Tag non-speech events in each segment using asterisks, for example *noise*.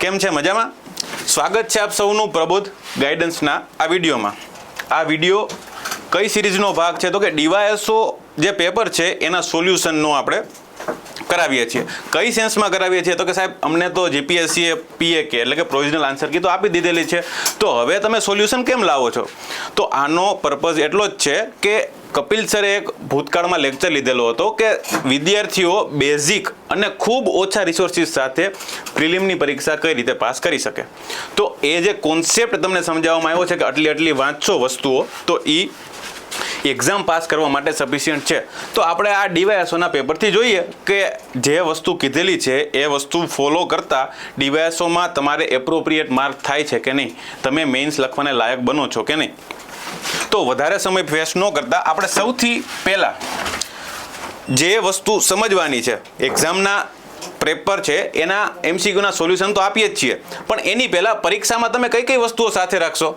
કેમ છે મજામાં? સ્વાગત છે આપ સૌનું પ્રબોધ ગાઈડન્સના આ વિડીયોમાં. આ વીડિયો કઈ સિરીઝનો ભાગ છે? તો કે ડીવાયએસઓ જે પેપર છે, એના સોલ્યુશનનો આપણે કરાવીએ છીએ. કઈ સેન્સમાં કરાવીએ છીએ? તો કે સાહેબ, અમને તો જીપીએસસીએ પીએ કે, એટલે કે પ્રોવિઝનલ આન્સર કી તો આપી દીધેલી છે. તો હવે તમે સોલ્યુશન કેમ લાવો છો? તો આનો પર્પઝ એટલો જ છે કે કપિલ સરે એક ભૂતકાળમાં લેક્ચર લીધેલો હતો કે વિદ્યાર્થીઓ બેઝિક અને ખૂબ ઓછા રિસોર્સિસ સાથે પ્રિલિમની પરીક્ષા કઈ રીતે પાસ કરી શકે? તો એ જે કોન્સેપ્ટ તમને સમજાવવામાં આવ્યો છે કે આટલી આટલી વાંચશો વસ્તુઓ, તો એ એક્ઝામ પાસ કરવા માટે સફિશિયન્ટ છે. તો આપણે આ ડીવાયએસઓના પેપરથી જોઈએ કે જે વસ્તુ કીધેલી છે, એ વસ્તુ ફોલો કરતાં ડીવાયએસઓમાં તમારે એપ્રોપ્રિએટ માર્ક થાય છે કે નહીં? તમે મેઇન્સ લખવાને લાયક બનો છો કે નહીં? તો વધારે સમય ફેસ ન કરતાં આપણે સૌથી પહેલાં જે વસ્તુ સમજવાની છે એક્ઝામના પેપર છે, એના એમસીક્યુના સોલ્યુશન તો આપીએ જ છીએ. પણ એની પહેલાં પરીક્ષામાં તમે કઈ કઈ વસ્તુઓ સાથે રાખશો?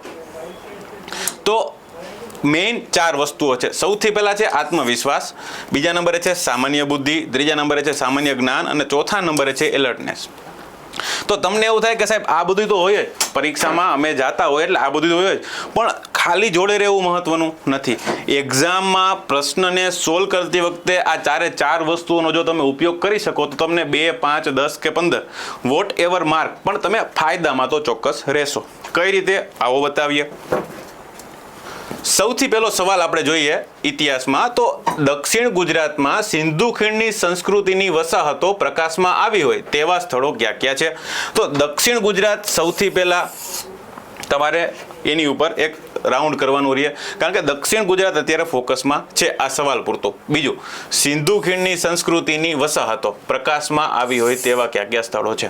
તો મેઇન ચાર વસ્તુઓ છે. સૌથી પહેલાં છે આત્મવિશ્વાસ, બીજા નંબરે છે સામાન્ય બુદ્ધિ, ત્રીજા નંબરે છે સામાન્ય જ્ઞાન અને ચોથા નંબરે છે એલર્ટનેસ તો તમને એવું થાય કે સાહેબ, આ બધું તો હોય પરીક્ષામાં અમે જાતા હોય એટલે આ બધું તો હોય પણ ખાલી જોડે રહેવું મહત્વનું નથી. એક્ઝામમાં પ્રશ્નને સોલ્વ કરતી વખતે આ ચારે ચાર વસ્તુઓનો જો તમે ઉપયોગ કરી શકો, તો તમને બે, પાંચ, દસ કે પંદર વોટ એવર માર્ક પણ તમે ફાયદામાં તો ચોક્કસ રહેશો. કઈ રીતે? આવો બતાવીએ. સૌથી પહેલો સવાલ આપણે જોઈએ ઇતિહાસમાં, તો દક્ષિણ ગુજરાતમાં સિંધુ ખીણની સંસ્કૃતિની વસાહતો પ્રકાશમાં આવી હોય તેવા સ્થળો ક્યાં ક્યાં છે? તો દક્ષિણ ગુજરાત સૌથી પહેલા તમારે એની ઉપર એક રાઉન્ડ કરવાનું રહે, કારણ કે દક્ષિણ ગુજરાત અત્યારે ફોકસમાં છે. આ સવાલ પૂરતો. બીજું, સિંધુ ખીણની સંસ્કૃતિની વસાહતો પ્રકાશમાં આવી હોય તેવા ક્યાં ક્યાં સ્થળો છે?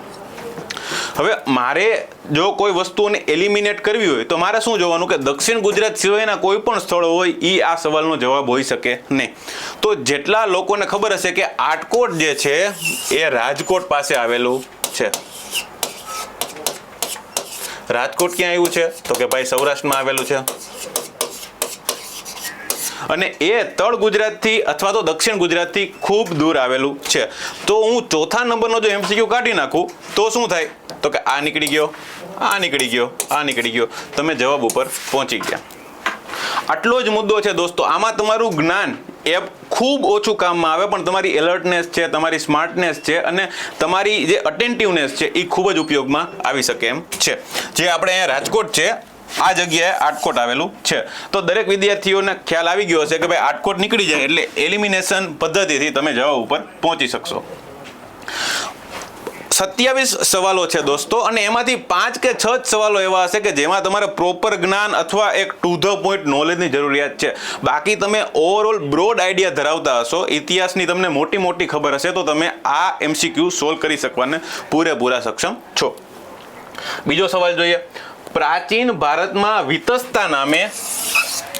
હવે મારે જો કોઈ વસ્તુઓને એલિમિનેટ કરવી હોય, તો મારે શું જોવાનું કે દક્ષિણ ગુજરાત સિવાયના કોઈ પણ સ્થળો હોય એ આ સવાલનો જવાબ હોઈ શકે નહીં. તો જેટલા લોકોને ખબર હશે કે આટકોટ જે છે, એ રાજકોટ પાસે આવેલું છે. રાજકોટ ક્યાં આવ્યું છે? તો કે ભાઈ સૌરાષ્ટ્રમાં આવેલું છે. અને એ તળ ગુજરાતથી અથવા તો દક્ષિણ ગુજરાતથી ખૂબ દૂર આવેલું છે. તો હું ચોથા નંબરનો જો એમસીક્યુ કાઢી નાખું, તો શું થાય? તો કે આ નીકળી ગયો, આ નીકળી ગયો, આ નીકળી ગયો. તમે જવાબ ઉપર પહોંચી ગયા. આટલો જ મુદ્દો છે દોસ્તો, આમાં તમારું જ્ઞાન એ ખૂબ ઓછું કામમાં આવે, પણ તમારી એલર્ટનેસ છે, તમારી સ્માર્ટનેસ છે, અને તમારી જે અટેન્ટિવનેસ છે એ ખૂબ જ ઉપયોગમાં આવી શકે એમ છે. જે આપણે અહીંયા રાજકોટ છે, આ જગ્યાએ આટકોટ આવેલું છે. તો દરેક વિદ્યાર્થીઓને ખ્યાલ આવી ગયો હશે કે ભાઈ આટકોટ નીકળી જાય એટલે એલિમિનેશન પદ્ધતિથી તમે જવાબ ઉપર પહોંચી શકશો. સત્યાવીસ સવાલો છે દોસ્તો, અને એમાંથી પાંચ કે છ જ સવાલો એવા હશે કે જેમાં તમારે પ્રોપર જ્ઞાન અથવા એક ટુ ધ પોઈન્ટ નોલેજની જરૂરિયાત છે. બાકી તમે ઓવરઓલ બ્રોડ આઈડિયા ધરાવતા હશો, ઇતિહાસની તમને મોટી મોટી ખબર હશે, તો તમે આ એમસીક્યુ સોલ્વ કરી શકવાને પૂરેપૂરા સક્ષમ છો. બીજો સવાલ જોઈએ. પ્રાચીન ભારતમાં વિતસ્તા નામે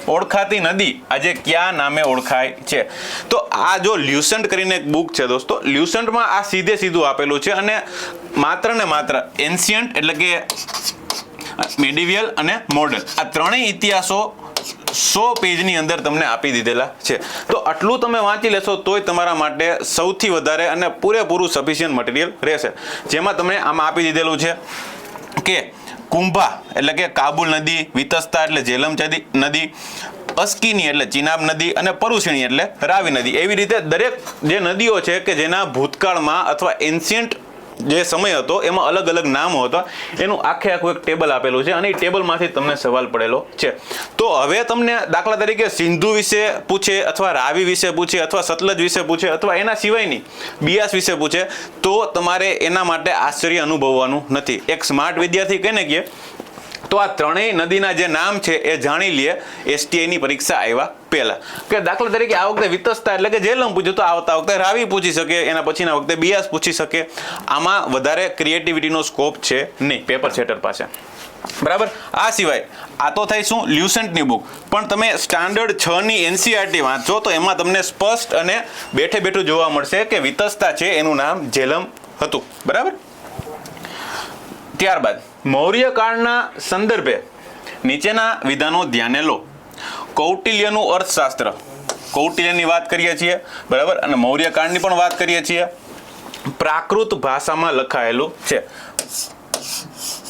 ઓળખાતી નદી આજે કયા નામે ઓળખાય છે? તો આ જો લ્યુસન્ટ કરીને એક બુક છે દોસ્તો, લ્યુસન્ટમાં આ સીધે સીધું આપેલું છે અને માત્ર ને માત્ર એન્શિયન્ટ એટલે કે મેડિવિયલ અને મોડર્ન. આ ત્રણેય ઇતિહાસો સો પેજની અંદર તમને આપી દીધેલા છે. તો આટલું તમે વાંચી લેશો તોય તમારા માટે સૌથી વધારે અને પૂરેપૂરું સફિશિયન્ટ મટીરિયલ રહેશે. જેમાં તમને આમાં આપી દીધેલું છે કે કુંભા, એટલે કે કાબુલ નદી, વિતસ્તા એટલે જેલમ નદી, અસ્કીની એટલે ચિનાબ નદી અને પરુષિણી એટલે રાવી નદી. એવી રીતે દરેક જે નદીઓ છે કે જેના ભૂતકાળમાં અથવા એન્શિયન્ટ જે સમય હતો, એમાં અલગ અલગ નામો હતા. એનું આખે આખું એક ટેબલ આપેલું છે અને એ ટેબલમાંથી તમને સવાલ પડેલો છે. તો હવે તમને દાખલા તરીકે સિંધુ વિશે પૂછે અથવા રાવી વિશે પૂછે અથવા સતલજ વિશે પૂછે અથવા એના સિવાયની બિયાસ વિશે પૂછે, તો તમારે એના માટે આશ્ચર્ય અનુભવવાનું નથી. એક સ્માર્ટ વિદ્યાર્થી કહીને કે તો આ ત્રણેય નદીના જે નામ છે એ જાણી લે એસટીઆઈની પરીક્ષા આવ્યા પહેલા. કે દાખલા તરીકે આ વખતે વિતસ્તા એટલે કે જેલમ પૂછ્યું તો આવતા વખતે રાવી પૂછી શકે, એના પછીના વખતે બિયાસ પૂછી શકે. આમાં વધારે ક્રિએટિવિટીનો સ્કોપ છે નહીં પેપર સેટર પાસે. બરાબર? આ સિવાય, આ તો થાય શું? લ્યુસન્ટની બુક પણ તમે સ્ટાન્ડર્ડ છ ની એનસીઆરટી વાંચો તો એમાં તમને સ્પષ્ટ અને બેઠે બેઠું જોવા મળશે કે વિતસ્તા છે, એનું નામ જેલમ હતું. બરાબર? ત્યારબાદ મૌર્ય કાળના સંદર્ભે નીચેના વિધાનો ધ્યાને લો. કૌટિલ્યનું અર્થશાસ્ત્ર. કૌટિલ્યની વાત કરીએ છીએ, બરાબર? અને મૌર્ય કાળની પણ વાત કરીએ છીએ. પ્રાકૃત ભાષામાં લખાયેલું છે.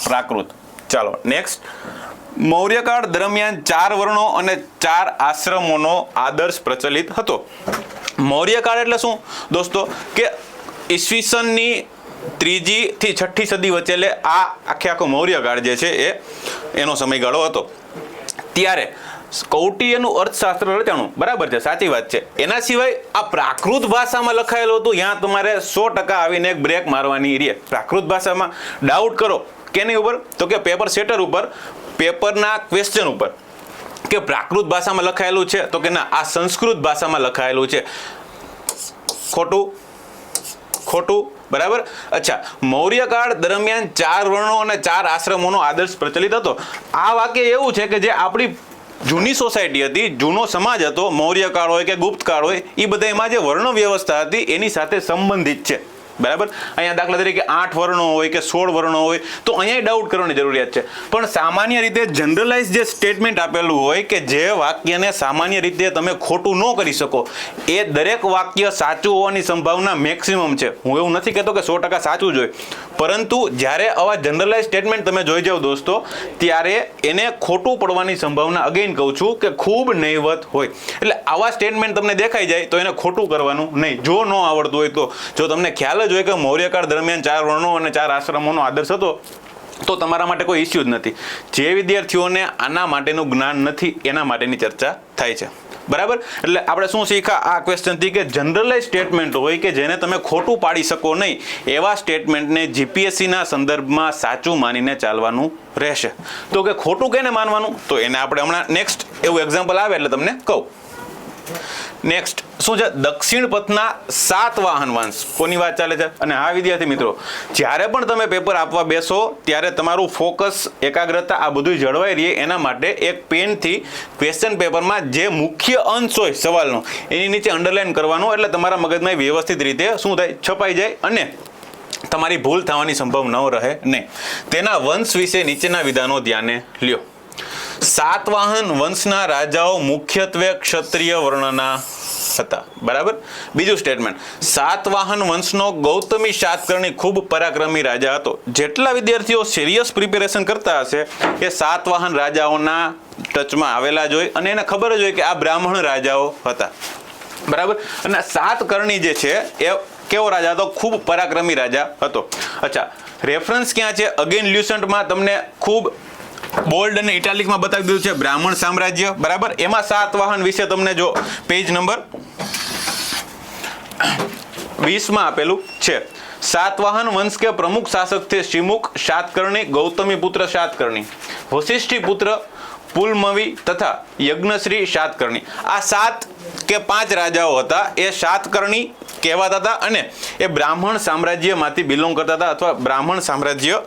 પ્રાકૃત. ચાલો નેક્સ્ટ મૌર્યકાળ દરમિયાન ચાર વર્ણો અને ચાર આશ્રમોનો આદર્શ પ્રચલિત હતો. મૌર્યકાળ એટલે શું? દોસ્તો, કે ઈસવીસનની ત્રીજી થી છઠ્ઠી સદી વચ્ચે એટલે આ આખે આખો મૌર્યકાળ જે છે એ, એનો સમયગાળો હતો. ત્યારે કૌટિયનું અર્થશાસ્ત્ર રચાણું, બરાબર છે, સાચી વાત છે. એના સિવાય આ પ્રાકૃત ભાષામાં લખાયેલું હતું ત્યાં તમારે સો ટકા આવીને એક બ્રેક મારવાની રીએ. પ્રાકૃત ભાષામાં ડાઉટ કરો કેની ઉપર? તો કે પેપર સેટર ઉપર પેપરના ક્વેશ્ચન ઉપર. કે પ્રાકૃત ભાષામાં લખાયેલું છે, તો કે ના, આ સંસ્કૃત ભાષામાં લખાયેલું છે. ખોટું ખોટું બરાબર? અચ્છા મૌર્યકાળ દરમિયાન ચાર વર્ણો અને ચાર આશ્રમોનો આદર્શ પ્રચલિત હતો. આ વાક્ય એવું છે કે જે આપણી જૂની સોસાયટી હતી, જૂનો સમાજ હતો મૌર્યકાળ હોય કે ગુપ્તકાળ હોય, એ બધા એમાં જે વર્ણ વ્યવસ્થા હતી, એની સાથે સંબંધિત છે. બરાબર? અહીંયા દાખલા તરીકે આઠ વર્ણો હોય કે સોળ વર્ણો હોય, તો અહીંયા ડાઉટ કરવાની જરૂરિયાત છે. પણ સામાન્ય રીતે જનરલાઇઝ જે સ્ટેટમેન્ટ આપેલું હોય કે જે વાક્યને સામાન્ય રીતે તમે ખોટું ન કરી શકો, એ દરેક વાક્ય સાચું હોવાની સંભાવના મેક્સિમમ છે. હું એવું નથી કહેતો કે સો ટકા સાચું જ હોય. પરંતુ જ્યારે આવા જનરલાઇઝ સ્ટેટમેન્ટ તમે જોઈ જાઓ દોસ્તો, ત્યારે એને ખોટું પડવાની સંભાવના અગેન કહું છું કે ખૂબ નહીવત હોય. એટલે આવા સ્ટેટમેન્ટ તમને દેખાઈ જાય તો એને ખોટું કરવાનું નહીં. જો ન આવડતું હોય તો. જો તમને ખ્યાલ જ જોઈએ કે મૌર્યકાળ દરમિયાન ચાર વર્ણો અને ચાર આશ્રમોનો આદર્શ હતો, તો તમારા માટે કોઈ ઇસ્યુ જ નથી. જે વિદ્યાર્થીઓને આના માટેનું જ્ઞાન નથી, એના માટેની ચર્ચા થાય છે. બરાબર? એટલે આપણે શું શીખા આ ક્વેશ્ચનથી કે જનરલાઇઝ સ્ટેટમેન્ટ હોય કે જેને તમે ખોટું પાડી શકો નહીં, એવા સ્ટેટમેન્ટને જીપીએસસીના સંદર્ભમાં સાચું માનીને ચાલવાનું રહેશે. તો કે ખોટું કેને માનવાનું? તો એને આપણે હમણાં નેક્સ્ટ એવું એક્ઝામ્પલ આવે એટલે તમને કહું. નેક્સ્ટ શું છે? દક્ષિણ પથના સાત વાહન વંશ કોની વાત ચાલે છે? અને હા, વિદ્યાર્થી મિત્રો, જ્યારે પણ તમે પેપર આપવા બેસો, ત્યારે તમારું ફોકસ એકાગ્રતા, આ બધું જળવાઈ રહે. એના માટે એક પેનથી ક્વેશ્ચન પેપરમાં જે મુખ્ય અંશ હોય સવાલનો, એની નીચે અંડરલાઇન કરવાનો, એટલે તમારા મગજમાં વ્યવસ્થિત રીતે શું થાય? છપાઈ જાય અને તમારી ભૂલ થવાની સંભાવનાઓ રહે નહીં. તેના વંશ વિશે નીચેના વિધાનો ધ્યાને લ્યો. સાતવાહન વંશના રાજાઓ મુખ્યત્વે ક્ષત્રિય વર્ણના હતા. બરાબર? બીજું સ્ટેટમેન્ટ સાતવાહન વંશનો ગૌતમી સાતકર્ણી ખૂબ પરાક્રમી રાજા હતો. જેટલા વિદ્યાર્થીઓ સિરિયસ પ્રિપેરેશન કરતા હશે, એ સાતવાહન રાજાઓના ટચમાં આવેલા જ હોય અને એને ખબર જ હોય કે આ બ્રાહ્મણ રાજાઓ હતા. બરાબર? અને સાતકર્ણી જે છે, એ કેવો રાજા હતો? ખૂબ પરાક્રમી રાજા હતો. અચ્છા રેફરન્સ ક્યાં છે? અગેન લ્યુસન્ટમાં તમને ખૂબ બોલ્ડ અને ઇટાલિકમાં બતાવી દીધું છે બ્રાહ્મણ સામ્રાજ્ય, બરાબર? એમાં સાત વાહન વિશે તમને જો પેજ નંબર વીસમાં આપેલું છે. સાતવાહન વંશ કે પ્રમુખ શાસક છે શ્રીમુખ સાતકર્ણી ગૌતમી પુત્ર સાતકર્ણી વશિષ્ઠી પુત્ર, પુલમવી તથા યજ્ઞશ્રી સાતકર્ણી આ સાત કે પાંચ રાજાઓ હતા. એ સાતકર્ણી કહેવાતા હતા અને એ બ્રાહ્મણ સામ્રાજ્યમાંથી બિલોંગ કરતા હતા અથવા બ્રાહ્મણ સામ્રાજ્ય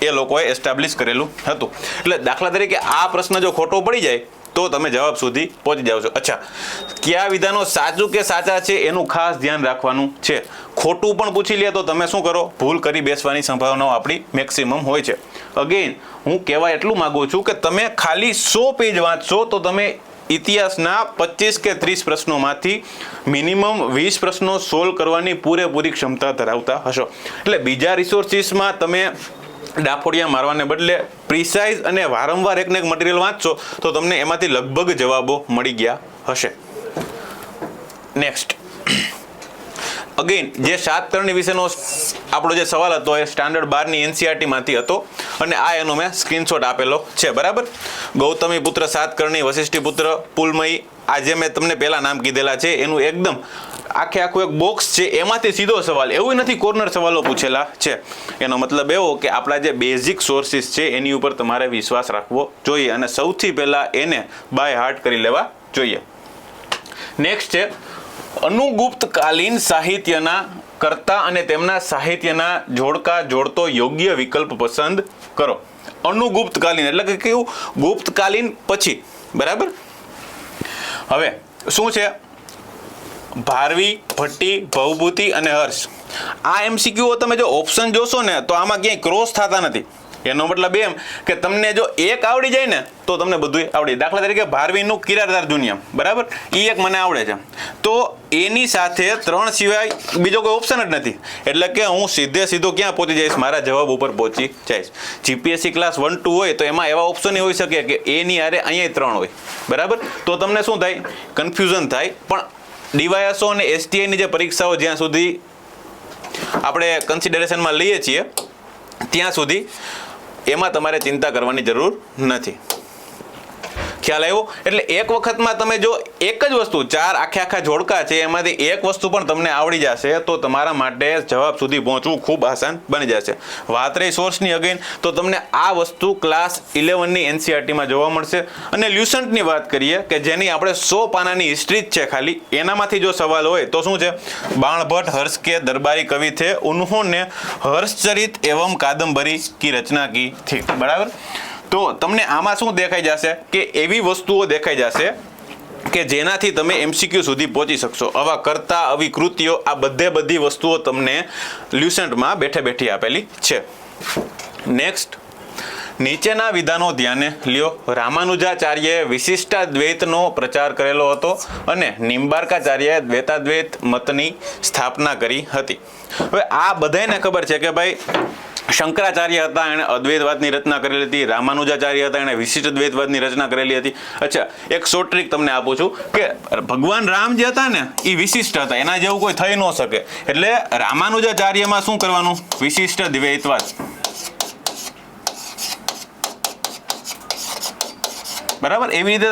એ લોકોએ એસ્ટાબ્લિશ કરેલું હતું. એટલે દાખલા તરીકે આ પ્રશ્ન જો ખોટો પડી જાય, તો તમે જવાબ સુધી પહોંચી જાઓ છો. અચ્છા, કયા વિધાનો સાચું કે સાચા છે એનું ખાસ ધ્યાન રાખવાનું છે? ખોટું પણ પૂછી લે તો તમે શું કરો? ભૂલ કરી બેસવાની સંભાવનાઓ આપણી મેક્સિમમ હોય છે. અગેન હું કહેવા એટલું માગું છું કે તમે ખાલી સો પેજ વાંચશો તો તમે ઇતિહાસના પચીસ કે ત્રીસ પ્રશ્નોમાંથી મિનિમમ વીસ પ્રશ્નો સોલ્વ કરવાની પૂરેપૂરી ક્ષમતા ધરાવતા હશો. એટલે બીજા રિસોર્સિસમાં તમે ડાફોડિયા મારવાને બદલે પ્રિસાઇઝ અને વારંવાર એકને એક મટીરિયલ વાંચશો તો તમને એમાંથી લગભગ જવાબો મળી ગયા હશે. નેક્સ્ટ અગેન જે સાત કરણી વિશેનો આપણો જે સવાલ હતો, એ સ્ટાન્ડર્ડ બારની એનસીઆરટીમાંથી હતો અને આ એનો મેં સ્ક્રીનશોટ આપેલો છે, બરાબર? ગૌતમી પુત્ર સાત કરણી, વશિષ્ઠી પુત્ર પુલમયી આ જે મેં તમને પહેલાં નામ કીધેલા છે, એનું એકદમ આખે આખું એક બોક્સ છે, એમાંથી સીધો સવાલ, એવું નથી કોર્નર સવાલો પૂછેલા છે. એનો મતલબ એવો કે આપણા જે બેઝિક સોર્સિસ છે, એની ઉપર તમારે વિશ્વાસ રાખવો જોઈએ અને સૌથી પહેલાં એને બાય હાર્ટ કરી લેવા જોઈએ. નેક્સ્ટ છે અનુગુપ્તકાલીન સાહિત્યના કરતા અને તેમના સાહિત્યના જોડકા જોડતો યોગ્ય વિકલ્પ પસંદ કરો. અનુગુપ્તકાલીન, એટલે કે કેવું? ગુપ્તકાલીન પછી, બરાબર? હવે, શું છે? ભારવી, ભટ્ટી, ભવભૂતિ અને હર્ષ. આ એમસીક્યુઓ તમે જો ઓપ્શન જોશો ને, તો આમાં ક્યાંય ક્રોસ થતા નથી. એનો મતલબ એમ કે તમને જો એક આવડી જાય ને, તો તમને બધું આવડી દાખલા તરીકે ભારવીનું કિરારદાર દુનિયા, બરાબર? એ એક મને આવડે છે. તો એની સાથે ત્રણ સિવાય બીજો કોઈ ઓપ્શન જ નથી. એટલે કે હું સીધે સીધો ક્યાં પહોંચી જઈશ? મારા જવાબ ઉપર પહોંચી જઈશ. જીપીએસસી ક્લાસ વન ટુ હોય તો એમાં એવા ઓપ્શન હોઈ શકે કે એની હારે અહીંયા ત્રણ હોય. બરાબર? તો તમને શું થાય? કન્ફ્યુઝન થાય. પણ ડીવાયએસઓ અને એસટીઆઈની જે પરીક્ષાઓ જ્યાં સુધી આપણે કન્સિડરેશનમાં લઈએ છીએ, ત્યાં સુધી એમાં તમારે ચિંતા કરવાની જરૂર નથી. ખ્યાલ આવ્યો? એટલે એક વખતમાં તમે જો એક જ વસ્તુ, ચાર આખે આખા જોડકા છે, એમાંથી એક વસ્તુ પણ તમને આવડી જશે, તો તમારા માટે જવાબ સુધી પહોંચવું ખૂબ આસાન બની જશે. વાત રહી સોર્સની અગેન તો તમને આ વસ્તુ ક્લાસ ઇલેવનની એનસીઆરટીમાં જોવા મળશે. અને લ્યુસન્ટની વાત કરીએ કે જેની આપણે સો પાનાની હિસ્ટ્રી જ છે ખાલી, એનામાંથી જો સવાલ હોય તો શું છે? બાણભટ્ટ, હર્ષ કે દરબારી કવિ થે ઉન્હોને હર્ષચરિત એવમ કાદંબરી કી રચના કી થી બરાબર? તો તમને આમાં શું દેખાઈ જશે? કે એવી વસ્તુઓ દેખાઈ જશે કે જેનાથી તમે એમસીક્યુ સુધી પહોંચી શકશો. આવા કરતા, આવી કૃતિઓ, આ બધે બધી વસ્તુઓ તમને લ્યુસન્ટમાં બેઠે બેઠી આપેલી છે. નેક્સ્ટ નીચેના વિધાનો ધ્યાને લ્યો. રામાનુજાચાર્યએ વિશિષ્ટાદ્વૈતનો પ્રચાર કરેલો હતો અને નિંબાર્કાચાર્યએ દ્વૈતાદ્વૈત મતની સ્થાપના કરી હતી. હવે આ બધાને ખબર છે કે ભાઈ શંકરાચાર્ય હતા, એણે અદ્વૈતવાદની રચના કરેલી હતી, રામાનુજાચાર્ય હતા, એણે વિશિષ્ટ દ્વૈતવાદની રચના કરેલી હતી. અચ્છા, એક શોર્ટ ટ્રીક તમને આપું છું કે ભગવાન રામ જે હતા ને એ વિશિષ્ટ હતા, એના જેવું કોઈ થઈ ન શકે. એટલે રામાનુજાચાર્યમાં શું કરવાનું? વિશિષ્ટ દ્વૈતવાદ. બરાબર? એવી રીતે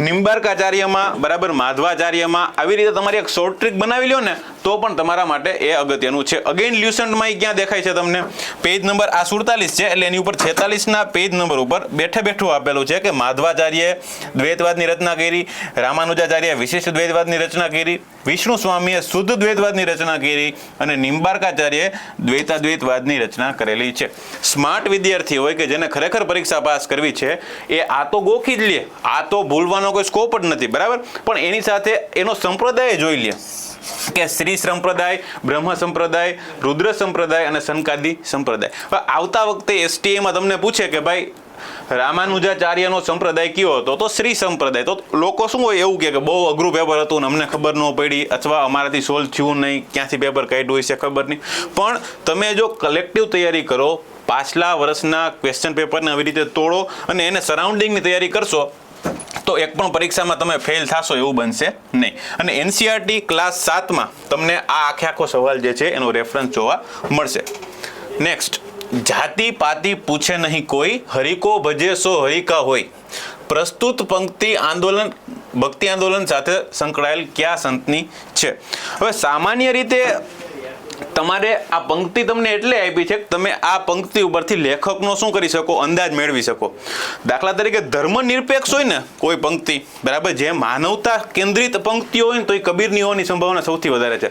નિંબાર્કાચાર્યમાં, બરાબર, માધવાચાર્યમાં, આવી રીતે તમારી એક શોર્ટ ટ્રીક બનાવી લ્યો ને તો પણ તમારા માટે એ અગત્યનું છે. અગેન લ્યુસન્ટમાં એ ક્યાં દેખાય છે તમને? પેજ નંબર આ સુડતાલીસ છે, એટલે એની ઉપર છેતાલીસના પેજ નંબર ઉપર બેઠે બેઠું આપેલું છે કે માધવાચાર્યએ દ્વૈતવાદની રચના કરી, રામાનુજાચાર્યએ વિશિષ્ટ દ્વૈતવાદની રચના કરી વિષ્ણુ સ્વામીએ શુદ્ધ દ્વૈતવાદની રચના કરી અને નિંબાર્કાચાર્યએ દ્વૈતાદ્વૈતવાદની રચના કરેલી છે. સ્માર્ટ વિદ્યાર્થી હોય કે જેને ખરેખર પરીક્ષા પાસ કરવી છે, એ આ તો ગોખી જ લે. આ તો ભૂલવાનો કોઈ સ્કોપ જ નથી, બરાબર? પણ એની સાથે એનો સંપ્રદાય જોઈ લે. કે શ્રી સંપ્રદાય, બ્રહ્મ સંપ્રદાય, રુદ્ર સંપ્રદાય અને સનકાદી સંપ્રદાય. પણ આવતા વખતે એસટીએમાં તમને પૂછે કે ભાઈ, રામાનુજાચાર્યનો સંપ્રદાય કયો હતો? તો શ્રી સંપ્રદાય. તો લોકો શું હોય એવું કે બહુ અઘરું પેપર હતું ને અમને ખબર ન પડી અથવા અમારાથી સોલ્વ થયું નહીં, ક્યાંથી પેપર કાઢ્યું હોય ખબર નહીં. પણ તમે જો કલેક્ટિવ તૈયારી કરો, પાછલા વર્ષના ક્વેશ્ચન પેપરને આવી રીતે તોડો અને એને સરાઉન્ડિંગની તૈયારી કરશો તો એક પણ પરીક્ષામાં તમે ફેલ થશો એવું બનશે નહીં. અને એનસીઆરટી ક્લાસ સાતમાં તમને આ આખે આખો સવાલ જે છે એનો રેફરન્સ જોવા મળશે. નેક્સ્ટ જાતિ પાતિ પૂછે નહીં કોઈ, હરિકો ભજે સો હરિકા હોય. પ્રસ્તુત પંક્તિ આંદોલન, ભક્તિ આંદોલન સાથે સંકળાયેલ કયા સંતની છે? હવે સામાન્ય રીતે તમારે આ પંક્તિ તમને એટલે આપી છે કે તમે આ પંક્તિ ઉપરથી લેખકનો શું કરી શકો, અંદાજ મેળવી શકો. દાખલા તરીકે ધર્મ નિરપેક્ષ હોય ને કોઈ પંક્તિ, બરાબર, જે માનવતા કેન્દ્રિત પંક્તિઓ હોય ને તો એ કબીરની હોવાની સંભાવના સૌથી વધારે છે.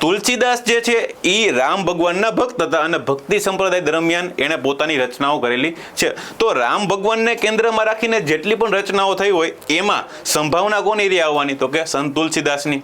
તુલસીદાસ જે છે, એ રામ ભગવાનના ભક્ત હતા અને ભક્તિ સંપ્રદાય દરમિયાન એણે પોતાની રચનાઓ કરેલી છે. તો રામ ભગવાનને કેન્દ્રમાં રાખીને જેટલી પણ રચનાઓ થઈ હોય, એમાં સંભાવના કોની રહી આવવાની? તો કે સંત તુલસીદાસની.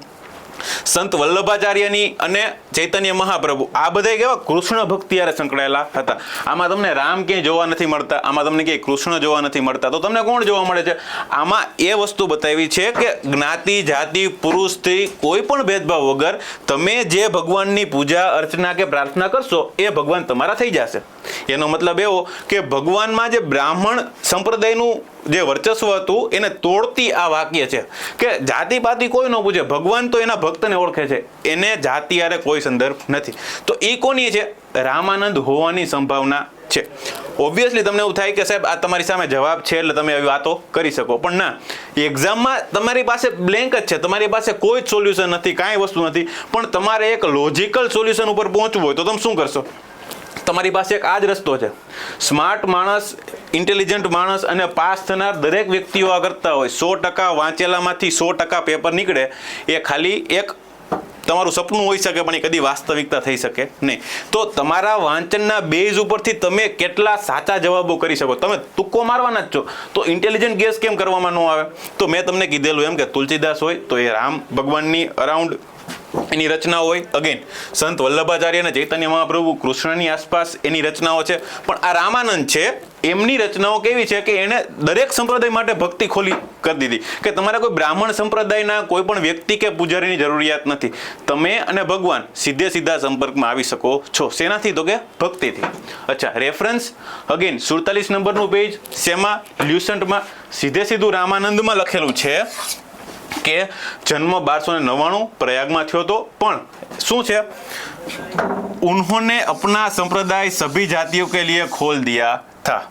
સંત વલ્લભાચાર્યની અને ચૈતન્ય મહાપ્રભુ. આ બધા કેવા કૃષ્ણ ભક્તિ યારે સંકળાયેલા હતા. આમાં તમને રામ ક્યાંય જોવા નથી મળતા, આમાં તમને ક્યાંય કૃષ્ણ જોવા નથી મળતા. તો તમને કોણ જોવા મળે છે? આમાં એ વસ્તુ બતાવી છે કે જ્ઞાતિ, જાતિ, પુરુષ, સ્ત્રી કોઈ પણ ભેદભાવ વગર તમે જે ભગવાનની પૂજા, અર્ચના કે પ્રાર્થના કરશો, એ ભગવાન તમારા થઈ જશે. એનો મતલબ એવો કે ભગવાનમાં જે બ્રાહ્મણ સંપ્રદાયનું જે વર્ચસ્વ હતું, એને તોડતી આ વાક્ય છે કે જાતિ પાતિ કોઈ ન પૂછે, ભગવાન તો એના ભક્તને ઓળખે છે. એને જાતિ હારે કોઈ સંદર્ભ નથી. તો એ કોની છે? રામાનંદ હોવાની સંભાવના છે. ઓબ્વિયસલી તમને એવું થાય કે સાહેબ, આ તમારી સામે જવાબ છે એટલે તમે આવી વાતો કરી શકો. પણ ના એક્ઝામમાં તમારી પાસે બ્લેન્ક જ છે. તમારી પાસે કોઈ જ સોલ્યુશન નથી, કાંઈ વસ્તુ નથી. પણ તમારે એક લોજિકલ સોલ્યુશન ઉપર પહોંચવું હોય તો તમે શું કરશો? તમારી પાસે એક આ જ રસ્તો છે. સ્માર્ટ માણસ ઇન્ટેલિજન્ટ માણસ અને પાસ થનાર દરેક વ્યક્તિઓ આ કરતા હોય. સો ટકા વાંચેલામાંથી સો ટકા પેપર નીકળે. એ ખાલી એક તમારું સપનું હોઈ શકે પણ એ કદી વાસ્તવિકતા થઈ શકે નહીં. તો તમારા વાંચનના બેઝ ઉપરથી તમે કેટલા સાચા જવાબો કરી શકો? તમે તુક્કો મારવાના જ છો. તો ઇન્ટેલિજન્ટ ગેસ કેમ કરવામાં ન આવે? તો મેં તમને કીધેલું એમ કે તુલસીદાસ હોય તો એ રામ ભગવાનની અરાઉન્ડ એની રચનાઓ હોય. અગેન સંત વલ્લભાચાર્ય અને ચૈતન્ય મહાપ્રભુ કૃષ્ણની આસપાસ એની રચનાઓ છે. પણ આ રામાનંદ છે, એમની રચનાઓ કેવી છે કે એણે દરેક સંપ્રદાય માટે ભક્તિ ખોલી કરી દીધી. કે તમારે કોઈ બ્રાહ્મણ સંપ્રદાયના કોઈ પણ વ્યક્તિ કે પૂજારીની જરૂરિયાત નથી. તમે અને ભગવાન સીધે સીધા સંપર્કમાં આવી શકો છો. શેનાથી તો કે ભક્તિથી. અચ્છા રેફરન્સ અગેન સુડતાલીસ નંબરનું પેજ શેમાં? લ્યુસન્ટમાં. સીધે સીધું રામાનંદમાં લખેલું છે. કે જન્મ બારસો ને નવ્વાણું પ્રયાગમાં થયો હતો. પણ શું છે? ઉન્હોને અપના સંપ્રદાય સભી જાતિઓ કે લીએ ખોલ દિયા થા.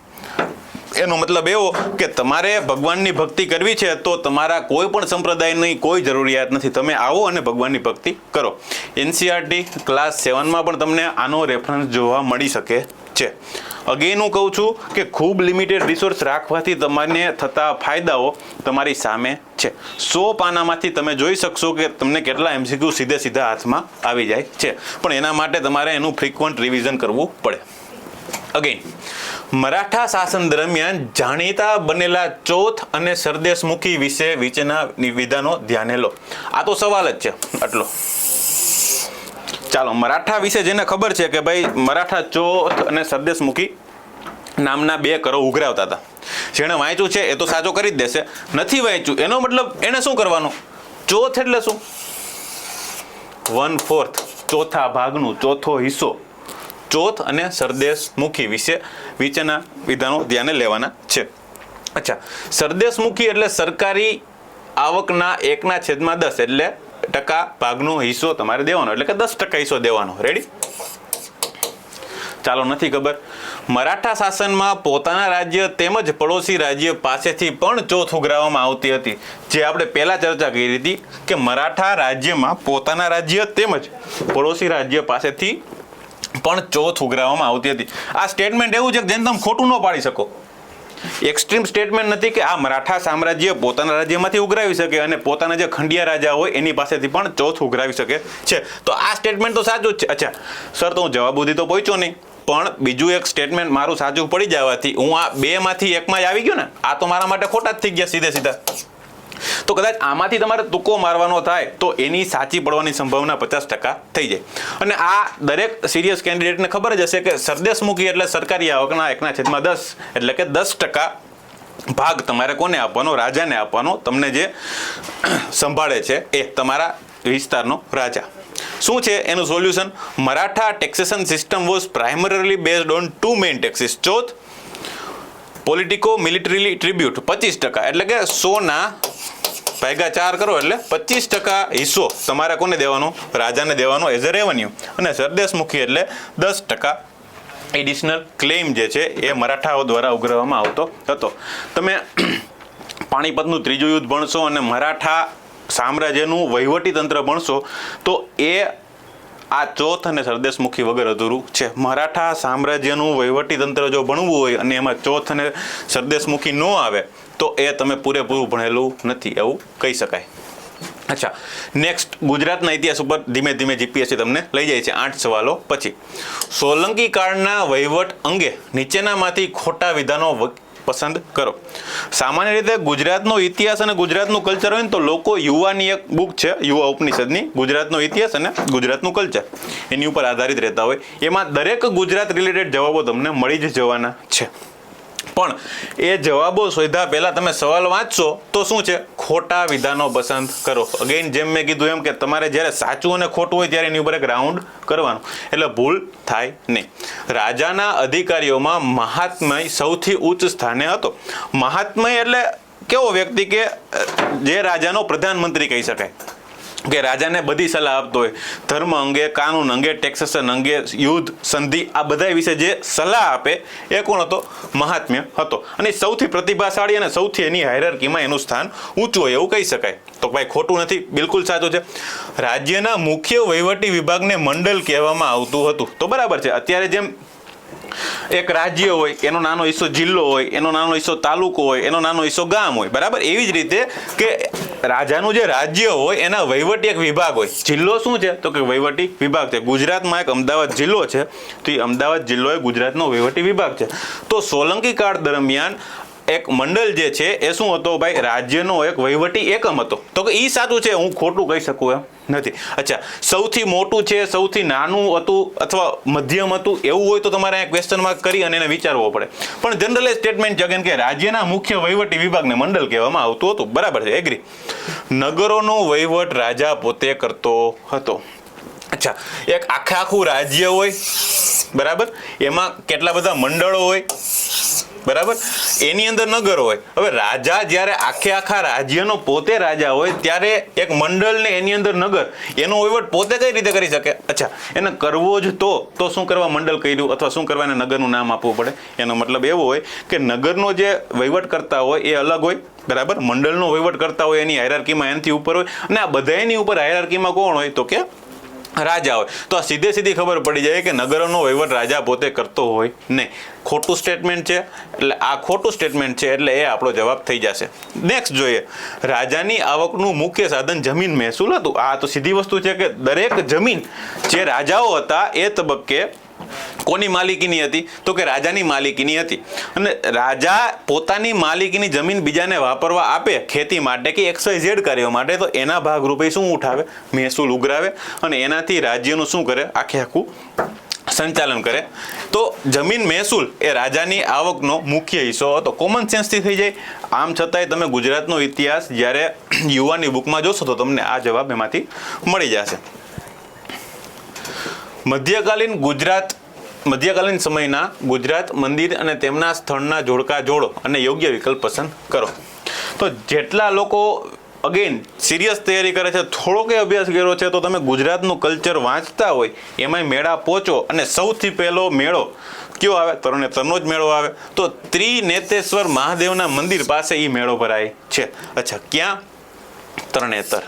એનો મતલબ એવો કે તમારે ભગવાનની ભક્તિ કરવી છે તો તમારા કોઈ પણ સંપ્રદાયની કોઈ જરૂરિયાત નથી. તમે આવો અને ભગવાનની ભક્તિ કરો. એનસીઆરટી ક્લાસ સેવનમાં પણ તમને આનો રેફરન્સ જોવા મળી શકે છે. અગેન હું કહું છું કે ખૂબ લિમિટેડ રિસોર્સ રાખવાથી તમને થતા ફાયદાઓ તમારી સામે છે. સો પાનામાંથી તમે જોઈ શકશો કે તમને કેટલા એમસીક્યુ સીધે સીધા હાથમાં આવી જાય છે. પણ એના માટે તમારે એનું ફ્રિકવન્ટ રિવિઝન કરવું પડે. અગેન મરાઠા શાસન દરમિયાન જાણીતા બનેલા ચોથ અને સરદેશમુખી વિશે વિચેના વિધાનો ધ્યાને લો. આ તો સવાલ જ છે, આટલો. ચાલો, મરાઠા વિશે જેને ખબર છે કે ભાઈ મરાઠા ચોથ અને સરદેશમુખી નામના બે કરો ઉઘરાવતા હતા. જેણે વાંચ્યું છે એ તો સાચો કરી જ દેશે. નથી વાંચ્યું, એનો મતલબ એને શું કરવાનું? ચોથ એટલે શું? વન ફોર્થ ચોથા ભાગનું ચોથો હિસ્સો. ચોથ અને સરદેશમુખી વિશે વિશેના વિધાનો ધ્યાને લેવાના છે. અચ્છા, સરદેશમુખી એટલે સરકારી આવકના એકના છેદમાં દસ એટલે ટકા ભાગનો હિસ્સો તમારે દેવાનો, એટલે કે દસ ટકા હિસ્સો દેવાનો. રેડી ચાલો, નથી ખબર. મરાઠા શાસનમાં પોતાના રાજ્ય તેમજ પડોશી રાજ્ય પાસેથી પણ ચોથ ઉઘરાવવામાં આવતી હતી. જે આપણે પહેલાં ચર્ચા કરી હતી કે મરાઠા રાજ્યમાં પોતાના રાજ્ય તેમજ પડોશી રાજ્ય પાસેથી પણ ચોથ ઉઘરાવવામાં આવતી હતી. આ સ્ટેટમેન્ટ એવું છે કે જેને તમે ખોટું ન પાડી શકો. એક્સ્ટ્રીમ સ્ટેટમેન્ટ નથી કે આ મરાઠા સામ્રાજ્ય પોતાના રાજ્યમાંથી ઉઘરાવી શકે અને પોતાના જે ખંડિયા રાજા હોય એની પાસેથી પણ ચોથ ઉઘરાવી શકે છે. તો આ સ્ટેટમેન્ટ તો સાચું જ છે. અચ્છા, સર, તો હું જવાબ સુધી તો પહોંચ્યો નહીં, પણ બીજું એક સ્ટેટમેન્ટ મારું સાચું પડી જવાથી હું આ બેમાંથી એકમાં જ આવી ગયો ને, આ તો મારા માટે ખોટા જ થઈ ગયા સીધે સીધા. તો કદાચ આમાંથી તમારે તુક્કો મારવાનો થાય તો એની સાચી પડવાની સંભાવના પચાસ ટકા થઈ જાય. અને આ દરેક સિરિયસ કેન્ડિડેટને ખબર જ હશે કે સરદેશમુખી એટલે સરકારી આવકના એકના છેદમાં દસ એટલે કે દસ ટકા ભાગ તમારે કોને આપવાનો? રાજાને આપવાનો. તમને જે સંભાળે છે એ તમારા વિસ્તારનો રાજા. શું છે એનું solution Maratha taxation system was primarily based on two main taxes chauth politico militarily tribute પચીસ ટકા. એટલે કે સોના ભાગ્યા ચાર કરો એટલે પચીસ ટકા હિસ્સો તમારે કોને દેવાનો? રાજાને દેવાનો એઝ અ રેવન્યુ અને સરદેશમુખી એટલે દસ ટકા એડિશનલ ક્લેમ જે છે એ મરાઠાઓ દ્વારા ઉઘરાવવામાં આવતો હતો. તમે *clears throat* પાણીપતનું ત્રીજું યુદ્ધ ભણશો અને મરાઠા સામ્રાજ્યનું વહીવટી તંત્ર ભણશો, તો એ આ ચોથ અને સરદેશમુખી વગર અધૂરું છે. મરાઠા સામ્રાજ્યનું વહીવટી તંત્ર જો ભણવું હોય અને એમાં ચોથ અને સરદેશમુખી ન આવે તો એ તમે પૂરેપૂરું ભણેલું નથી, એવું કહી શકાય. અચ્છા નેક્સ્ટ ગુજરાતના ઇતિહાસ ઉપર ધીમે ધીમે જીપીએસસી તમને લઈ જાય છે આઠ સવાલો પછી. સોલંકી કાળના વહીવટ અંગે નીચેનામાંથી ખોટા વિધાનો પસંદ કરો. સામાન્ય રીતે ગુજરાતનો ઇતિહાસ અને ગુજરાતનું કલ્ચર હોય ને તો લોકો યુવાની એક બુક છે, યુવા ઉપનિષદની, ગુજરાતનો ઇતિહાસ અને ગુજરાતનું કલ્ચર એની ઉપર આધારિત રહેતા હોય. એમાં દરેક ગુજરાત રિલેટેડ જવાબો તમને મળી જ જવાના છે. પણ એ જવાબો શોધ્યા પહેલાં તમે સવાલ વાંચશો તો શું છે? ખોટા વિધાનો પસંદ કરો. અગેઇન જેમ મેં કીધું એમ કે તમારે જ્યારે સાચું અને ખોટું હોય ત્યારે એની ઉપર એક રાઉન્ડ કરવાનું. એટલે ભૂલ થાય નહીં. રાજાના અધિકારીઓમાં મહાત્મય સૌથી ઉચ્ચ સ્થાને હતો. મહાત્મય એટલે કેવો વ્યક્તિ કે જે રાજાનો પ્રધાનમંત્રી કહી શકાય. કે રાજાને બધી સલાહ આપતો હોય. ધર્મ અંગે, કાનૂન અંગે ટેક્સેશન અંગે, યુદ્ધ, સંધિ, આ બધા વિશે જે સલાહ આપે, એ કોણ હતો? મહાત્મ્ય હતો. અને સૌથી પ્રતિભાશાળી અને સૌથી એની હાયરકીમાં એનું સ્થાન ઊંચું હોય એવું કહી શકાય. તો ભાઈ ખોટું નથી, બિલકુલ સાચું છે. રાજ્યના મુખ્ય વહીવટી વિભાગને મંડળ કહેવામાં આવતું હતું. તો બરાબર છે. અત્યારે જેમ એક રાજ્ય હોય, એનો નાનો હિસ્સો જિલ્લો હોય, એનો નાનો હિસ્સો તાલુકો હોય, એનો નાનો હિસ્સો ગામ હોય. બરાબર? એવી જ રીતે કે રાજાનું જે રાજ્ય હોય, એના વહીવટી એક વિભાગ હોય. જિલ્લો શું છે? તો કે વહીવટી વિભાગ છે. ગુજરાતમાં એક અમદાવાદ જિલ્લો છે. તો એ અમદાવાદ જિલ્લો એ ગુજરાતનો વહીવટી વિભાગ છે. તો સોલંકી કાળ દરમિયાન એક મંડળ જે છે એ શું હતો ભાઈ? રાજ્યનો એક વહીવટી એકમ હતો. તો કે એ સાચું છે? હું ખોટું કહી શકું એમ નથી. અચ્છા, સૌથી મોટું છે, સૌથી નાનું હતું અથવા મધ્યમ હતું એવું હોય તો તમારે અહીંયા ક્વેશ્ચન માર્ક કરી અને એને વિચારવો પડે. પણ જનરલ સ્ટેટમેન્ટ છે કે રાજ્યના મુખ્ય વહીવટી વિભાગને મંડળ કહેવામાં આવતું હતું. બરાબર છે? એગ્રી નગરોનો વહીવટ રાજા પોતે કરતો હતો. અચ્છા, એક આખે આખું રાજ્ય હોય. બરાબર? એમાં કેટલા બધા મંડળો હોય? બરાબર? એની અંદર નગર હોય. હવે રાજા જ્યારે આખે આખા રાજ્યનો પોતે રાજા હોય, ત્યારે એક મંડળ ને એની અંદર નગર, એનો વહીવટ પોતે કઈ રીતે કરી શકે? અચ્છા, એને કરવો જ તો તો શું કરવા મંડળ કર્યું? અથવા શું કરવા એને નગરનું નામ આપવું પડે? એનો મતલબ એવો હોય કે નગરનો જે વહીવટ કરતા હોય એ અલગ હોય, બરાબર? મંડળનો વહીવટ કરતા હોય એની હાયરાર્કીમાં એનાથી ઉપર હોય. અને આ બધાની ઉપર હાયરાર્કીમાં કોણ હોય? તો કે રાજા હોય. તો આ સીધે સીધી ખબર પડી જાય કે નગરોનો વહીવટ રાજા પોતે કરતો હોય નહીં. ખોટું સ્ટેટમેન્ટ છે, એટલે આ ખોટું સ્ટેટમેન્ટ છે, એટલે એ આપણો જવાબ થઈ જશે. નેક્સ્ટ જોઈએ. રાજાની આવકનું મુખ્ય સાધન જમીન મહેસૂલ હતું. આ તો સીધી વસ્તુ છે કે દરેક જમીન જે રાજાઓ હતા એ તબક્કે કોની માલિકીની હતી? તો કે રાજાની માલિકીની હતી. અને રાજા પોતાની માલિકીની જમીન બીજાને વાપરવા આપે ખેતી માટે કે એક્સવાય ઝેડ કાર્યો માટે, તો એના ભાગરૂપે શું ઉઠાવે? મહેસૂલ ઉઘરાવે અને એનાથી રાજ્યનું શું કરે? આખે આખું સંચાલન કરે. તો જમીન મહેસૂલ એ રાજાની આવકનો મુખ્ય હિસ્સો હતો. કોમન સેન્સથી થઈ જાય. આમ છતાંય તમે ગુજરાતનો ઇતિહાસ જ્યારે યુવાની બુકમાં જોશો તો તમને આ જવાબ એમાંથી મળી જશે. મધ્યકાલીન ગુજરાત, મધ્યકાલીન સમયના ગુજરાત મંદિર અને તેમના સ્થળના જોડકા જોડો અને યોગ્ય વિકલ્પ પસંદ કરો. તો જેટલા લોકો અગેન સિરિયસ તૈયારી કરે છે, થોડોક અભ્યાસ કર્યો છે, તો તમે ગુજરાતનું કલ્ચર વાંચતા હોય, એમાંય મેળા પહોંચો અને સૌથી પહેલો મેળો કયો આવે? તરણેતરનો જ મેળો આવે. તો ત્રિનેતેશ્વર મહાદેવના મંદિર પાસે એ મેળો ભરાય છે. અચ્છા, ક્યાં? તરણેતર.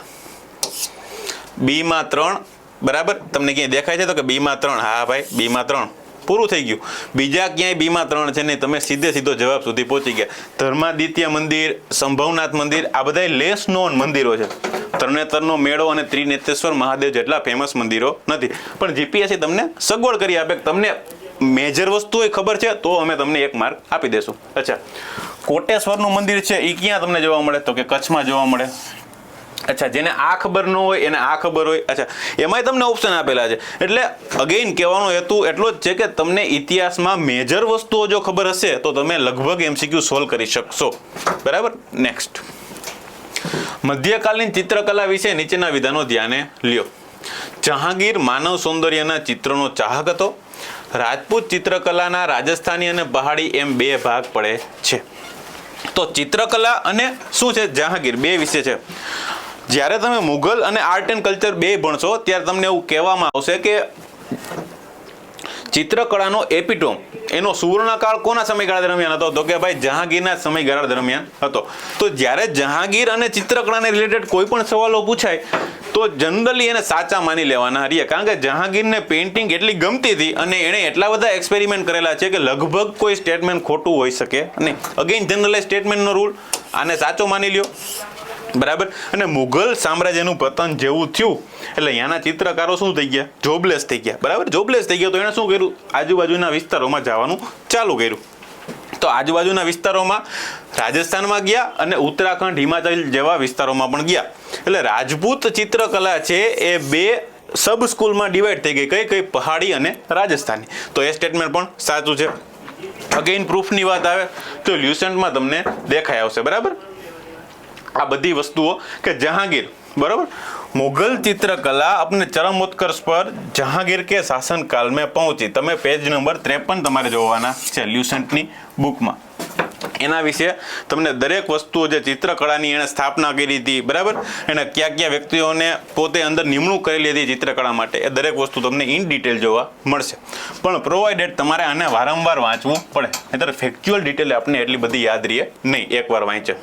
બીમાં ત્રણ બરાબર? તમને ક્યાંય દેખાય છે તો કે બીમાં ત્રણ? હા ભાઈ, બીમાં ત્રણ. પૂરું થઈ ગયું. બીજા ક્યાંય બીમાં ત્રણ છે નહીં? તમે સીધે સીધો જવાબ સુધી પહોંચી ગયા. ધર્માદિત્ય મંદિર, સંભવનાથ મંદિર, આ બધા લેસ નોન મંદિરો છે. તરણેતરનો મેળો અને ત્રિનેત્રેશ્વર મહાદેવ જેટલા ફેમસ મંદિરો નથી. પણ જીપીએસસી તમને સગવડ કરી આપે તમને મેજર વસ્તુઓ ખબર છે, તો અમે તમને એક માર્ક આપી દેશું. અચ્છા. કોટેશ્વરનું મંદિર છે એ ક્યાં તમને જોવા મળે? તો કે કચ્છમાં જોવા મળે. અચ્છા, જેને આ ખબર ન હોય, એને આ ખબર હોય. અચ્છા, એમાંય તમને ઓપ્શન આપેલા છે. એટલે અગેઇન કહેવાનો હેતુ એટલો જ છે કે તમને ઇતિહાસમાં મેજર વસ્તુઓ જો ખબર હશે, તો તમે લગભગ એમસીક્યુ સોલ્વ કરી શકશો. બરાબર? નેક્સ્ટ મધ્યકાલીન ચિત્રકલા વિશે નીચેના વિધાનો ધ્યાને લ્યો. જહાંગીર માનવ સૌંદર્યના ચિત્રનો ચાહક હતો. રાજપૂત ચિત્રકલાના રાજસ્થાની અને પહાડી એમ બે ભાગ પડે છે. તો ચિત્રકલા અને શું છે? જહાંગીર બે વિશે છે. જ્યારે તમે મુઘલ અને આર્ટ એન્ડ કલ્ચર બે ભણશો, ત્યારે તમને એવું કહેવામાં આવશે કે ચિત્રકળાનો એપિટોમ, એનો સુવર્ણકાળ કોના સમયગાળા દરમિયાન હતો? તો કે ભાઈ જહાંગીરના સમયગાળા દરમિયાન હતો. તો જ્યારે જહાંગીર અને ચિત્રકળાને રિલેટેડ કોઈ પણ સવાલો પૂછાય, તો જનરલી એને સાચા માની લેવાના રહ્યા કારણ કે જહાંગીરને પેઇન્ટિંગ એટલી ગમતી હતી અને એણે એટલા બધા એક્સપેરિમેન્ટ કરેલા છે કે લગભગ કોઈ સ્ટેટમેન્ટ ખોટું હોઈ શકે નહીં. અગેઇન જનરલાઇઝ સ્ટેટમેન્ટનો રૂલ આને સાચો માની લ્યો. બરાબર? અને મુઘલ સામ્રાજ્યનું પતન જેવું થયું. એટલે અહીંયાના ચિત્રકારો શું થઈ ગયા? જોબલેસ થઈ ગયા. બરાબર? જોબલેસ થઈ ગયા તો એણે શું કર્યું? આજુબાજુના વિસ્તારોમાં જવાનું ચાલુ કર્યું. તો આજુબાજુના વિસ્તારોમાં રાજસ્થાનમાં ગયા અને ઉત્તરાખંડ, હિમાચલ જેવા વિસ્તારોમાં પણ ગયા. એટલે રાજપૂત ચિત્રકલા છે એ બે સબ સ્કૂલમાં ડિવાઈડ થઈ ગઈ. કઈ કઈ પહાડી અને રાજસ્થાની. તો એ સ્ટેટમેન્ટ પણ સાચું છે. અગેઇન પ્રૂફની વાત આવે તો લ્યુસન્ટમાં તમને દેખાઈ આવશે. બરાબર? આ બધી વસ્તુઓ કે જહાંગીર, બરાબર? મુઘલ ચિત્રકલા આપને ચરમોત્કર્ષ પર જહાંગીર કે શાસનકાલ મેં પહોંચી. તમે પેજ નંબર ત્રેપન તમારે જોવાના છે, લ્યુસન્ટની બુકમાં એના વિશે તમને દરેક વસ્તુઓ જે ચિત્રકળાની એણે સ્થાપના કરી હતી, બરાબર? એણે કયા કયા વ્યક્તિઓને પોતે અંદર નિમણૂક કરેલી હતી ચિત્રકળા માટે, એ દરેક વસ્તુ તમને ઇન ડિટેલ જોવા મળશે. પણ પ્રોવાઇડેડ તમારે આને વારંવાર વાંચવું પડે. નહીતર ફેક્ચ્યુઅલ ડિટેલ આપણે એટલી બધી યાદ રહીએ નહીં. એકવાર વાંચે.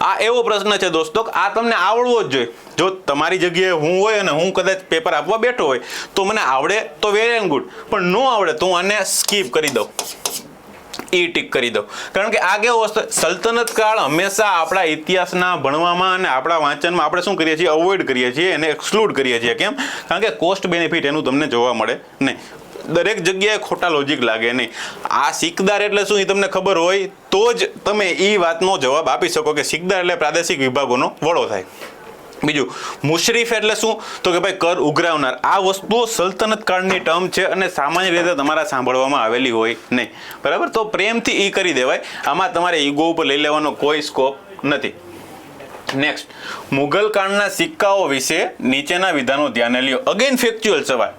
આ એવો પ્રશ્ન છે દોસ્તો, આ તમને આવડવો જ જોઈએ. જો તમારી જગ્યાએ હું હોય અને હું કદાચ પેપર આપવા બેઠો હોય, તો મને આવડે તો વેરી એન્ડ ગુડ પણ ન આવડે તો હું આને સ્કીપ કરી દઉં. ઈ ટીક કરી દઉં. કારણ કે આ કેવો વસ્તુ, સલ્તનત કાળ હંમેશા આપણા ઇતિહાસના ભણવામાં અને આપણા વાંચનમાં આપણે શું કરીએ છીએ? અવોઇડ કરીએ છીએ એને એક્સક્લુડ કરીએ છીએ. કેમ? કારણ કે કોસ્ટ બેનિફિટ એનું તમને જોવા મળે નહીં. દરેક જગ્યાએ ખોટા લોજિક લાગે નહીં. આ સિકદાર એટલે શું? એ તમને ખબર હોય તો જ તમે એ વાતનો જવાબ આપી શકો કે સિકદાર એટલે પ્રાદેશિક વિભાગોનો વડો થાય. બીજું, મુશરીફ એટલે શું? તો કે ભાઈ, કર ઉઘરાવનાર. આ વસ્તુઓ સલ્તનત કાળની ટર્મ છે અને સામાન્ય રીતે તમારા સાંભળવામાં આવેલી હોય નહીં. બરાબર? તો પ્રેમથી એ કરી દેવાય. આમાં તમારે ઈગો ઉપર લઈ લેવાનો કોઈ સ્કોપ નથી. નેક્સ્ટ મુઘલ કાળના સિક્કાઓ વિશે નીચેના વિધાનો ધ્યાને લ્યો. અગેન ફેક્ચ્યુઅલ સવાલ.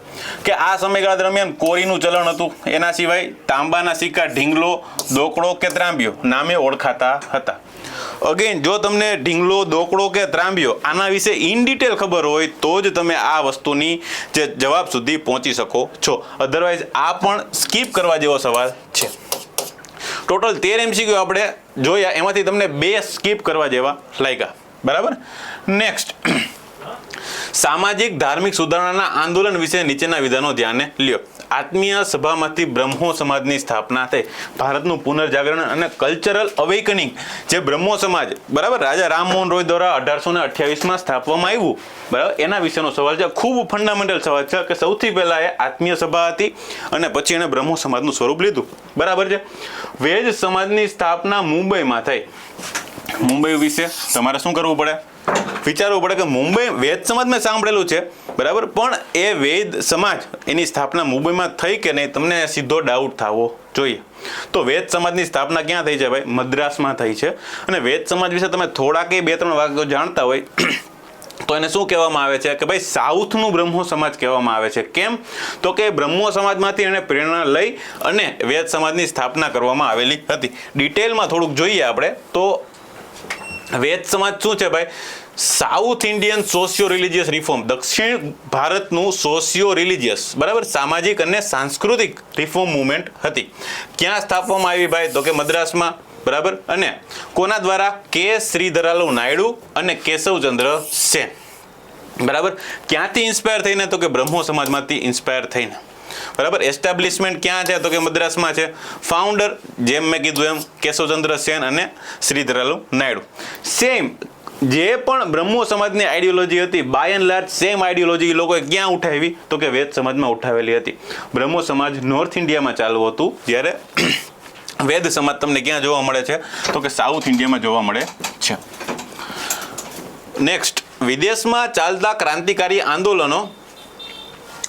કે આ સમયગાળા દરમિયાન કોરીનું ચલણ હતું. એના સિવાય તાંબાના સિક્કા ઢીંગલો, દોકડો કે ત્રાંબિયો નામે ઓળખાતા હતા. અગેન જો તમને ઢીંગલો, દોકડો કે ત્રાંબિયો આના વિશે ઇન ડિટેલ ખબર હોય, તો જ તમે આ વસ્તુની જે જવાબ સુધી પહોંચી શકો છો. અધરવાઇઝ આ પણ સ્કીપ કરવા જેવો સવાલ છે. ટોટલ તેર એમસીક્યુ આપણે જોયા. એમાંથી તમને બે સ્કીપ કરવા જેવા લાગ્યા. બરાબર? નેક્સ્ટ સામાજિક ધાર્મિક સુધારણાના આંદોલન વિશે નીચેના વિધાનો ધ્યાને લ્યો. આત્મીય સભામાંથી બ્રહ્મો સમાજની સ્થાપના થઈ. ભારતનું પુનર્જાગરણ અને કલ્ચરલ અવેકનિંગ જે બ્રહ્મો સમાજ, બરાબર? રાજા રામમોહન રોય દ્વારા અઢારસો ને અઠ્યાવીસમાં સ્થાપવામાં આવ્યું. બરાબર? એના વિશેનો સવાલ છે. ખૂબ ફંડામેન્ટલ સવાલ છે કે સૌથી પહેલાં એ આત્મીય સભા હતી અને પછી એણે બ્રહ્મો સમાજનું સ્વરૂપ લીધું. બરાબર છે? વેજ સમાજની સ્થાપના મુંબઈમાં થઈ. મુંબઈ વિશે તમારે શું કરવું પડે? વિચારવું પડે કે મુંબઈ વેદ સમાજ મેં સાંભળેલું છે. બરાબર? પણ એ વેદ સમાજ એની સ્થાપના મુંબઈમાં થઈ કે નહીં, તમને સીધો ડાઉટ થવો જોઈએ. તો વેદ સમાજની સ્થાપના ક્યાં થઈ છે ભાઈ? મદ્રાસમાં થઈ છે. અને વેદ સમાજ વિશે તમે થોડા કે બે ત્રણ વાક્યો જાણતા હોય, તો એને શું કહેવામાં આવે છે? કે ભાઈ, સાઉથનું બ્રહ્મો સમાજ કહેવામાં આવે છે. કેમ? તો કે બ્રહ્મો સમાજમાંથી એને પ્રેરણા લઈ અને વેદ સમાજની સ્થાપના કરવામાં આવેલી હતી. ડિટેલમાં થોડુંક જોઈએ આપણે. તો વેદ સમાજ શું છે ભાઈ? South Indian socio religious reform દક્ષિણ ભારતનું સોશિયો રિલિજિયસ બરાબર? સામાજિક અને સાંસ્કૃતિક રિફોર્મ મુવમેન્ટ હતી. ક્યાં સ્થાપવામાં આવી ભાઈ? તો કે મદ્રાસમાં. બરાબર? અને કોના દ્વારા? કે શ્રીધરાલુ નાયડુ અને કેશવચંદ્ર સેન. બરાબર? ક્યાંથી ઇન્સ્પાયર થઈને? તો કે બ્રહ્મો સમાજમાંથી ઇન્સ્પાયર થઈને. બરાબર? એસ્ટાબ્લિશમેન્ટ ક્યાં છે? તો કે મદ્રાસમાં છે. ફાઉન્ડર જેમ મેં કીધું એમ, કેશવચંદ્ર સેન અને શ્રીધરાલુ નાયડુ. સેમ જે પણ બ્રહ્મો સમાજની આઈડિયોલોજી હતી by and large same ideology એ લોકોએ ક્યાં ઉઠાવી? તો કે વેદ સમાજમાં ઉઠાવેલી હતી. બ્રહ્મો સમાજ નોર્થ ઇન્ડિયામાં ચાલુ હતું, જ્યારે *coughs* વેદ સમાજ તમને ક્યાં જોવા મળે છે? તો કે સાઉથ ઇન્ડિયામાં જોવા મળે છે. નેક્સ્ટ વિદેશમાં ચાલતા ક્રાંતિકારી આંદોલનો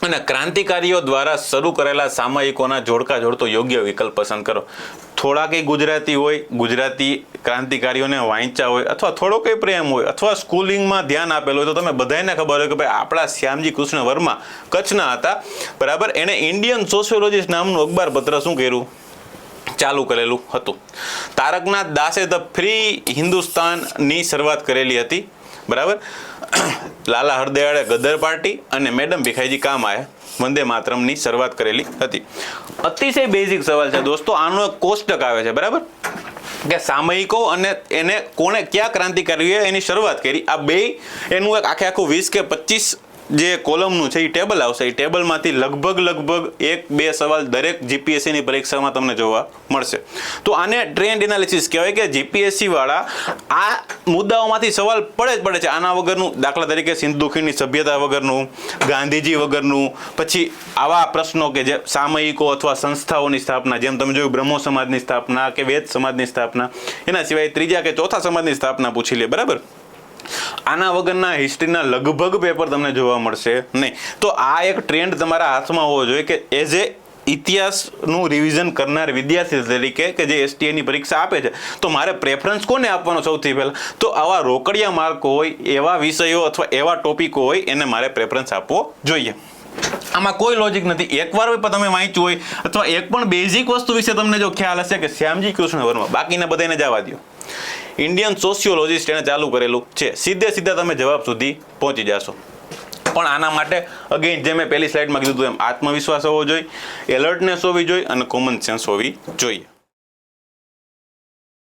અને ક્રાંતિકારીઓ દ્વારા શરૂ કરેલા સામયિકોના જોડકા જોડતો યોગ્ય વિકલ્પ પસંદ કરો. થોડા કંઈ ગુજરાતી હોય, ગુજરાતી ક્રાંતિકારીઓને વાંચ્યા હોય અથવા થોડો કંઈ પ્રેમ હોય અથવા સ્કૂલિંગમાં ધ્યાન આપેલું હોય તો તમે બધાને ખબર હોય કે ભાઈ આપણા શ્યામજી કૃષ્ણ વર્મા કચ્છના હતા. બરાબર? એણે ઇન્ડિયન સોશિયોલોજીસ્ટ નામનું અખબાર શું કર્યું? ચાલુ કરેલું હતું. તારકનાથ દાસે ધ ફ્રી હિન્દુસ્તાનની શરૂઆત કરેલી હતી. બરાબર? લાલા હરદયાળે ગદર પાર્ટી અને મેડમ ભીખાઈજી કામાએ વંદે માતરમની શરૂઆત કરેલી હતી. અતિશય બેઝિક સવાલ છે દોસ્તો, આનો એક કોષ્ટક આવે છે, બરાબર? કે સામયિકો અને એને કોણે કયા કરવી એની શરૂઆત કરી. આ બે, એનું એક આખે આખું વીસ કે પચીસ જે કોલમનું છે, એ ટેબલ આવશે. એ ટેબલમાંથી લગભગ લગભગ એક, બે સવાલ દરેક જીપીએસસીની પરીક્ષામાં તમને જોવા મળશે. તો આને ટ્રેન્ડ એનાલિસિસ કહેવાય કે જીપીએસસી વાળા આ મુદ્દાઓમાંથી સવાલ પડે જ પડે છે. આના વગરનું દાખલા તરીકે સિંધુ ખીણની સભ્યતા વગરનું, ગાંધીજી વગરનું, પછી આવા પ્રશ્નો કે જે સામયિકો અથવા સંસ્થાઓની સ્થાપના, જેમ તમે જોયું બ્રહ્મો સમાજની સ્થાપના કે વેદ સમાજની સ્થાપના, એના સિવાય ત્રીજા કે ચોથા સમાજની સ્થાપના પૂછી લે. બરાબર? આના વગરના હિસ્ટ્રીના લગભગ પેપર તમને જોવા મળશે નહીં. તો આ એક ટ્રેન્ડ તમારા હાથમાં હોવો જોઈએ કે એઝ એ ઇતિહાસનું રિવિઝન કરનાર વિદ્યાર્થી તરીકે કે જે એસટીએની પરીક્ષા આપે છે, તો મારે પ્રેફરન્સ કોને આપવાનો સૌથી પહેલાં? તો આવા રોકડિયા માર્ક હોય, એવા વિષયો અથવા એવા ટોપિકો હોય, એને મારે પ્રેફરન્સ આપવો જોઈએ. આમાં કોઈ લોજિક નથી. એકવાર પણ તમે વાંચ્યું હોય અથવા એક પણ બેઝિક વસ્તુ વિશે તમને જો ખ્યાલ હશે કે શ્યામજી કૃષ્ણ વર્મા, બાકીના બધાને જવા દો ઇન્ડિયન સોશિયોલોજીસ્ટ એણે ચાલુ કરેલું છે. સીધે સીધા તમે જવાબ સુધી પહોંચી જશો. પણ આના માટે અગેન જે મેં પહેલી સ્લાઇડમાં કીધું હતું, એમ આત્મવિશ્વાસ હોવો જોઈએ એલર્ટનેસ હોવી જોઈએ અને કોમન સેન્સ હોવી જોઈએ.